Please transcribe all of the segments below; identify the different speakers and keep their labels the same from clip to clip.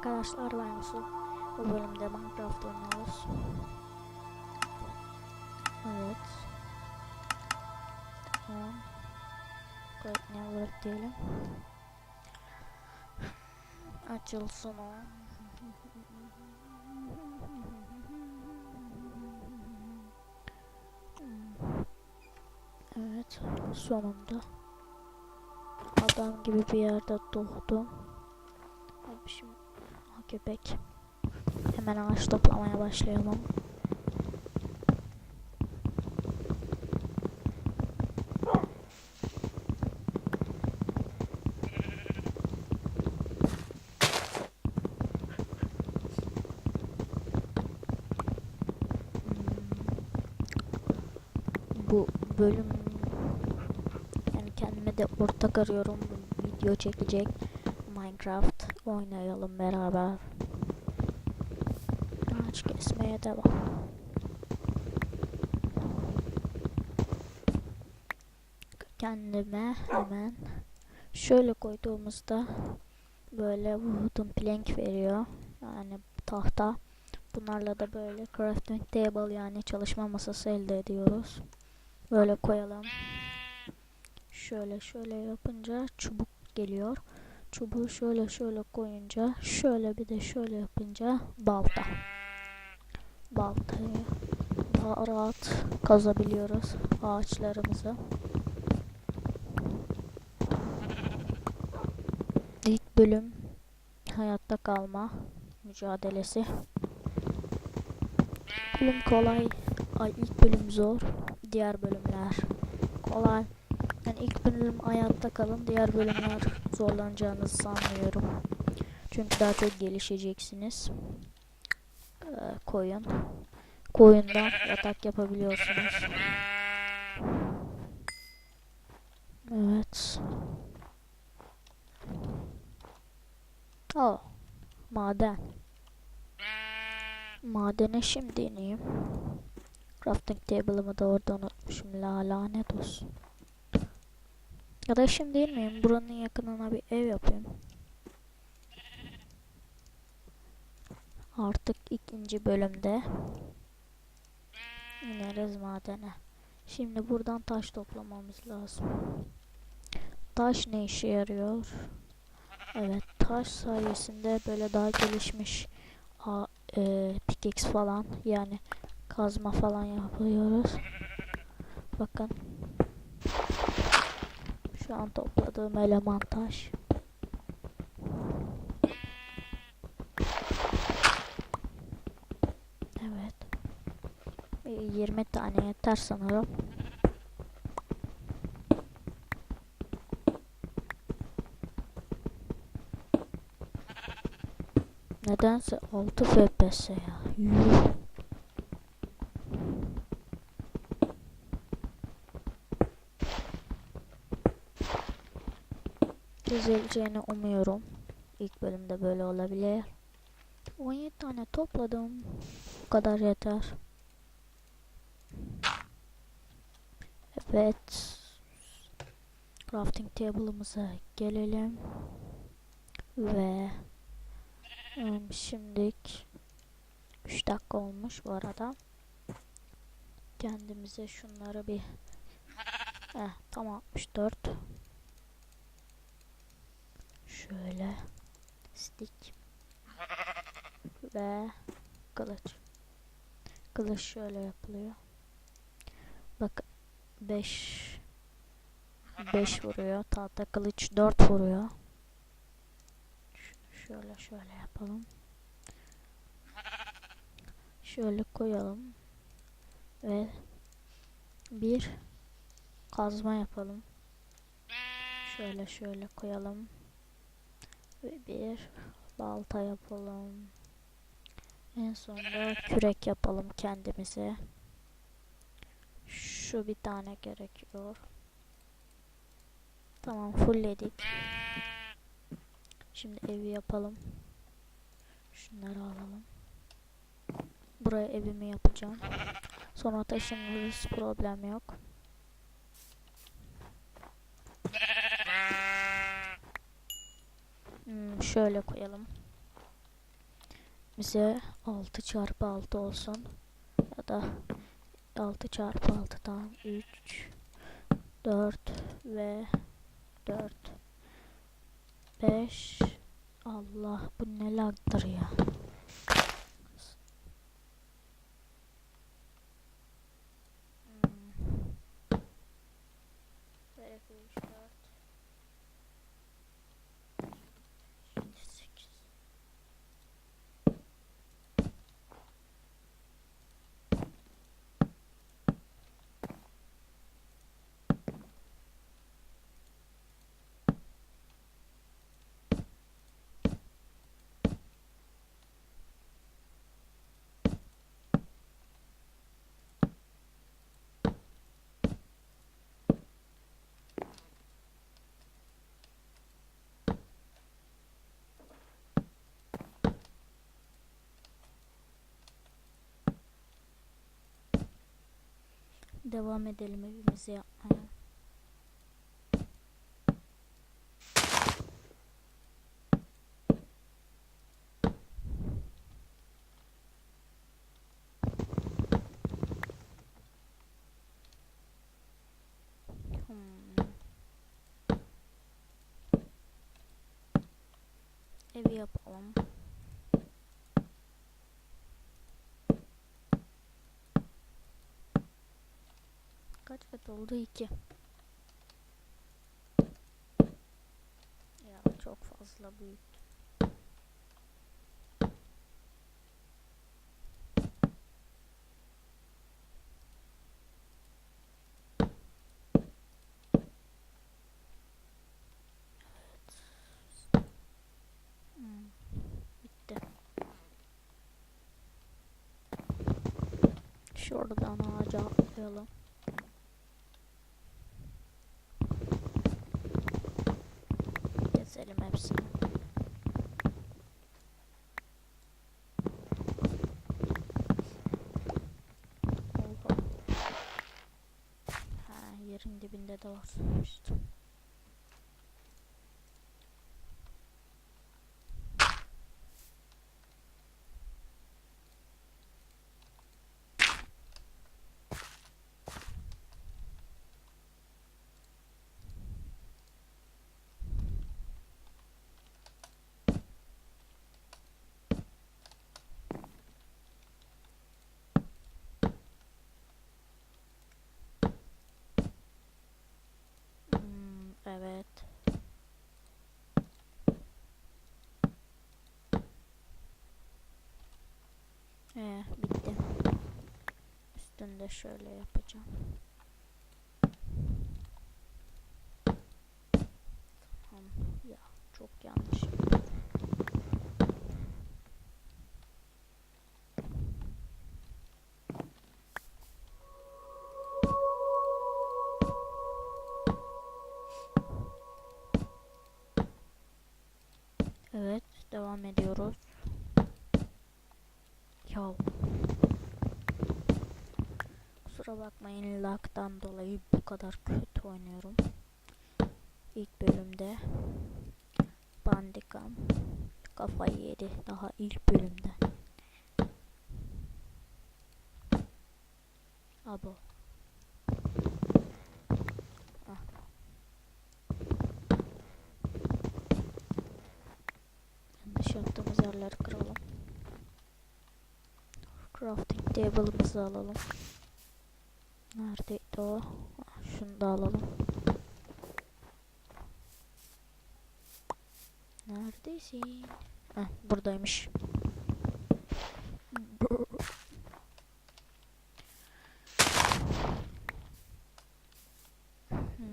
Speaker 1: arkadaşlar ben Yusuf. Bu bölümde Minecraft oynuyoruz. Evet. Tamam. Great Network diyelim. Açılsın o. Evet, sonunda adam gibi bir yerde doğdum. Abi şimdi köpek. Hemen ağaç toplamaya başlayalım. Bu bölüm yani kendime de ortak arıyorum. Video çekecek. Minecraft oynayalım beraber. Ağaç kesmeye devam. Kendime hemen şöyle koyduğumuzda böyle wooden plank veriyor. Yani tahta. Bunlarla da böyle crafting table yani çalışma masası elde ediyoruz. Böyle koyalım. Şöyle şöyle yapınca çubuk geliyor. Çubuğu şöyle şöyle koyunca şöyle bir de şöyle yapınca balta. Baltayı daha rahat kazabiliyoruz ağaçlarımızı. İlk bölüm hayatta kalma mücadelesi. Bölüm kolay. Ay ilk bölüm zor. Diğer bölümler kolay. Yani ilk bölüm hayatta kalın. Diğer bölümler zorlanacağınızı sanmıyorum. Çünkü daha çok gelişeceksiniz. Ee, koyun. Koyundan yatak yapabiliyorsunuz. Evet. Oh. Maden. Madene şimdi ineyim. Crafting table'ımı da orada unutmuşum. La lanet olsun. Da şimdi inmeyeyim. Buranın yakınına bir ev yapayım. Artık ikinci bölümde ineriz madene. Şimdi buradan taş toplamamız lazım. Taş ne işe yarıyor? Evet, taş sayesinde böyle daha gelişmiş a, e, pickaxe falan yani kazma falan yapıyoruz. Bakın. Şu an topladığım eleman taş. Evet. Bir 20 tane yeter sanırım. Nedense 6 FPS ya. Yuh. Düzeleceğini umuyorum. İlk bölümde böyle olabilir. 17 tane topladım. Bu kadar yeter. Evet. Crafting table'ımıza gelelim. Ve şimdilik 3 dakika olmuş bu arada. Kendimize şunları bir eh, tam 64 şöyle stick ve kılıç. Kılıç şöyle yapılıyor. Bak 5 5 vuruyor. Tahta kılıç 4 vuruyor. Ş- şöyle şöyle yapalım. Şöyle koyalım. Ve bir kazma yapalım. Şöyle şöyle koyalım. Ve bir balta yapalım. En sonunda kürek yapalım kendimize. Şu bir tane gerekiyor. Tamam fullledik. Şimdi evi yapalım. Şunları alalım. Buraya evimi yapacağım. Sonra taşınırız problem yok. Hmm, şöyle koyalım. evimize 6 çarpı 6 olsun. Ya da 6 çarpı 6'dan 3 4 ve 4 5 Allah bu ne lagdır ya. Hmm. Böyle 3 4 Şimdi 8 Devam edelim evimizi yapmaya. Hmm. Evi yapalım. Oldu? 2. Ya çok fazla büyük. Hmm. Şuradan ağaca atlayalım. braucht es. Üstünde şöyle yapacağım. Ya çok yanlış. Evet, devam ediyoruz. Ya. Kusura bakmayın lag'dan dolayı bu kadar kötü oynuyorum. İlk bölümde Bandicam kafayı yedi daha ilk bölümde. Abo. Ah. Yanlış yaptığımız yerleri kıralım. Crafting table'ımızı alalım. Neredeydi o? Şunu da alalım. Neredesin? Heh, buradaymış. Hmm.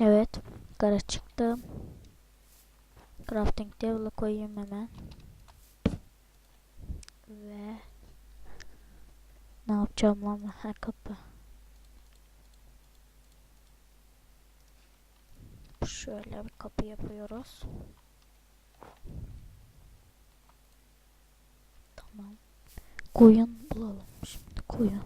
Speaker 1: Evet, kara çıktı. Crafting table'a koyayım hemen. Ve ne yapacağım lan? Ha kapı. Şöyle bir kapı yapıyoruz. Tamam. Koyun bulalım şimdi koyun.